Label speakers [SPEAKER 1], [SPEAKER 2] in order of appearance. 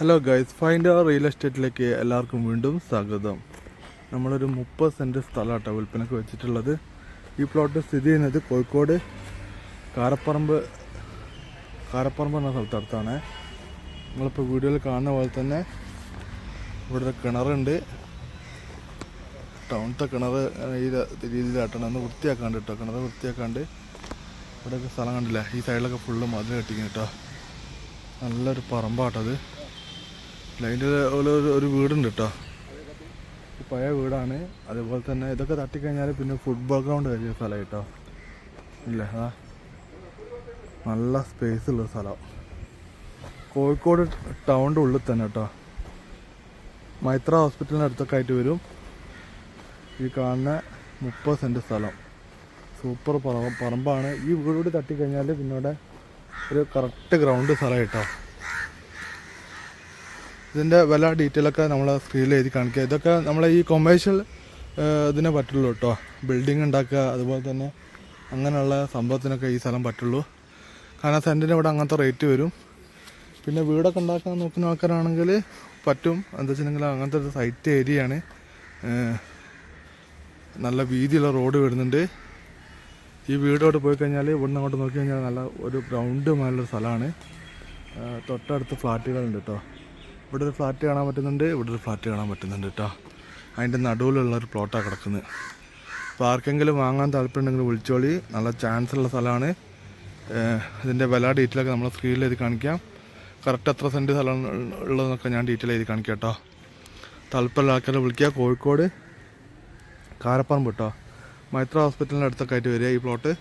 [SPEAKER 1] Hello guys find our real എസ്റ്റേറ്റിലേക്ക് എല്ലാവർക്കും വീണ്ടും സ്വാഗതം. നമ്മളൊരു മുപ്പത് സെന്റ് സ്ഥലമാട്ടോ വിൽപ്പനക്ക് വെച്ചിട്ടുള്ളത്. ഈ പ്ലോട്ട് സ്ഥിതി ചെയ്യുന്നത് കോഴിക്കോട് കാരപ്പറമ്പ് കാരപ്പറമ്പ് എന്ന സ്ഥലത്തടുത്താണ്. നിങ്ങളിപ്പോൾ വീഡിയോയിൽ കാണുന്ന പോലെ തന്നെ ഇവിടെ ഒരു കിണറുണ്ട്. ടൗണത്തെ കിണർ ഈ രീതിയിലാട്ടാണ്. ഒന്ന് വൃത്തിയാക്കാണ്ട് കേട്ടോ. കിണർ വൃത്തിയാക്കാണ്ട് ഇവിടെയൊക്കെ സ്ഥലം കണ്ടില്ല? ഈ സൈഡിലൊക്കെ ഫുള്ള് മതിൽ കെട്ടിക്കുന്നു കേട്ടോ. നല്ലൊരു പറമ്പാട്ടത്. അതിന്റെ ഒരു വീടുണ്ട് കേട്ടോ പഴയ വീടാണ്. അതേപോലെ തന്നെ ഇതൊക്കെ തട്ടിക്കഴിഞ്ഞാൽ പിന്നെ ഫുട്ബോൾ ഗ്രൗണ്ട് വരുന്ന സ്ഥലം കേട്ടോ ഇല്ല? അതാ നല്ല സ്പേസ് ഉള്ള സ്ഥലം. കോഴിക്കോട് ടൗണിന്റെ ഉള്ളിൽ തന്നെ കേട്ടോ മൈത്ര ഹോസ്പിറ്റലിന് അടുത്തൊക്കെ ആയിട്ട് വരും. ഈ കാണുന്ന മുപ്പത് സെന്റ് സ്ഥലം. സൂപ്പർ പറമ്പാണ്. ഈ വീട് കൂടി തട്ടിക്കഴിഞ്ഞാൽ പിന്നെ ഒരു കറക്റ്റ് ഗ്രൗണ്ട് സ്ഥലം കേട്ടോ ഇതിന്റെ വില ഡീറ്റെയിൽ ഒക്കെ നമ്മൾ സ്ക്രീനിൽ എഴുതി കാണിക്കുക ഇതൊക്കെ നമ്മളെ ഈ കൊമേഴ്ഷ്യൽ ഇതിനെ പറ്റുള്ളൂ കേട്ടോ ബിൽഡിംഗ് ഉണ്ടാക്കുക അതുപോലെ തന്നെ അങ്ങനെയുള്ള സംഭവത്തിനൊക്കെ ഈ സ്ഥലം പറ്റുള്ളൂ. കാരണം സെന്റിന് ഇവിടെ അങ്ങനത്തെ റേറ്റ് വരും. പിന്നെ വീടൊക്കെ ഉണ്ടാക്കാൻ നോക്കുന്ന ആൾക്കാരാണെങ്കിൽ പറ്റും. എന്താ വെച്ചിട്ടുണ്ടെങ്കിൽ അങ്ങനത്തെ ഒരു സൈറ്റ് ഏരിയയാണ് നല്ല വീതിയുള്ള റോഡ് വരുന്നുണ്ട്. ഈ വീടോട്ട് പോയി കഴിഞ്ഞാൽ ഇവിടുന്ന് അങ്ങോട്ട് നോക്കി കഴിഞ്ഞാൽ നല്ല ഒരു ഗ്രൗണ്ട് മേലൊരു സ്ഥലമാണ്. തൊട്ടടുത്ത് ഫ്ലാറ്റുകളുണ്ട് കേട്ടോ ഇവിടെ ഒരു ഫ്ലാറ്റ് കാണാൻ പറ്റുന്നുണ്ട് ഇവിടെ ഒരു ഫ്ലാറ്റ് കാണാൻ പറ്റുന്നുണ്ട് കേട്ടോ അതിന്റെ നടുവിലുള്ള ഒരു പ്ലോട്ടാണ് കിടക്കുന്നത് അപ്പോൾ ആർക്കെങ്കിലും വാങ്ങാൻ താല്പര്യമുണ്ടെങ്കിൽ വിളിച്ചോളി. നല്ല ചാൻസ് ഉള്ള സ്ഥലമാണ്. ഇതിന്റെ വില ഡീറ്റെയിലൊക്കെ നമ്മൾ സ്ക്രീനിൽ എഴുതി കാണിക്കാം. കറക്റ്റ് എത്ര സെന്റ് സ്ഥലം ഉള്ളതെന്നൊക്കെ ഞാൻ ഡീറ്റെയിൽ എഴുതി കാണിക്കാം കേട്ടോ താല്പര്യമുള്ള ആൾക്കാരെ വിളിക്കുക. കോഴിക്കോട് കാരപ്പറമ്പ് കേട്ടോ മൈത്ര ഹോസ്പിറ്റലിന്റെ അടുത്തൊക്കെ ആയിട്ട് വരിക ഈ പ്ലോട്ട്